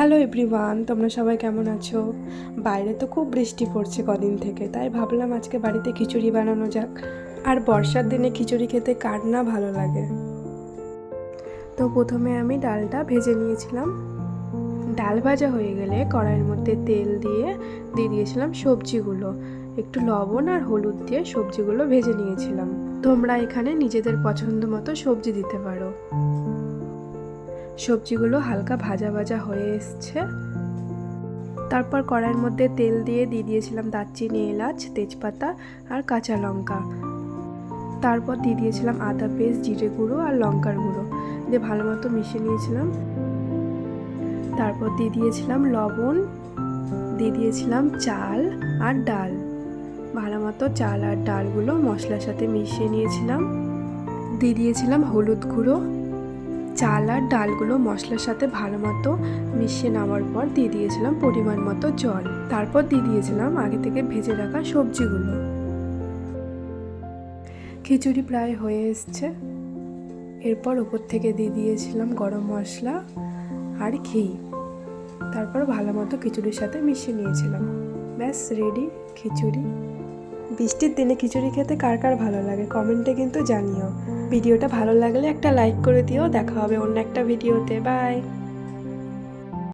Hello everyone তোমরা সবাই কেমন আছো? বাইরে তো খুব বৃষ্টি পড়ছে কদিন থেকে, তাই ভাবলাম আজকে বাড়িতে খিচুড়ি বানানো যাক। আর বর্ষার দিনে খিচুড়ি খেতে কার না ভালো লাগে? তো প্রথমে আমি ডালটা ভেজে নিয়েছিলাম। ডাল ভাজা হয়ে গেলে কড়াইয়ের মধ্যে তেল দিয়ে দিয়ে দিয়েছিলাম সবজিগুলো। একটু লবণ আর হলুদ দিয়ে সবজিগুলো ভেজে নিয়েছিলাম। তোমরা এখানে নিজেদের পছন্দ মতো সবজি দিতে পারো। সবজিগুলো হালকা ভাজা ভাজা হয়ে এসছে। তারপর কড়াইয়ের মধ্যে তেল দিয়ে দিয়ে দিয়েছিলাম দারচিনি, এলাচ, তেজপাতা আর কাঁচা লঙ্কা। তারপর দিয়ে দিয়েছিলাম আদা পেস্ট, জিরে গুঁড়ো আর লঙ্কার গুঁড়ো। দিয়ে ভালো মতো মিশিয়ে নিয়েছিলাম। তারপর দিয়ে দিয়েছিলাম লবণ, দিয়ে দিয়েছিলাম চাল আর ডাল। ভালো মতো চাল আর ডালগুলো মশলার সাথে মিশিয়ে নিয়েছিলাম। দিয়ে দিয়েছিলাম হলুদ গুঁড়ো চাল আর ডালগুলো মশলার সাথে ভালো মতো মিশিয়ে নেওয়ার পর দিয়ে দিয়েছিলাম পরিমাণ মতো জল। তারপর দিয়ে দিয়েছিলাম আগে থেকে ভেজে রাখা সবজিগুলো। খিচুড়ি প্রায় হয়ে এসছে। এরপর উপর থেকে দিয়ে দিয়েছিলাম গরম মশলা আর ঘি। তারপর ভালো মতো খিচুড়ির সাথে মিশিয়ে নিয়েছিলাম। ব্যাস রেডি খিচুড়ি। বৃষ্টির দিনে খিচুড়ি খেতে কার কার ভালো লাগে কমেন্টে কিন্তু জানিও। ভিডিওটা ভালো লাগলে একটা লাইক করে দিও। দেখা হবে অন্য একটা ভিডিওতে। বাই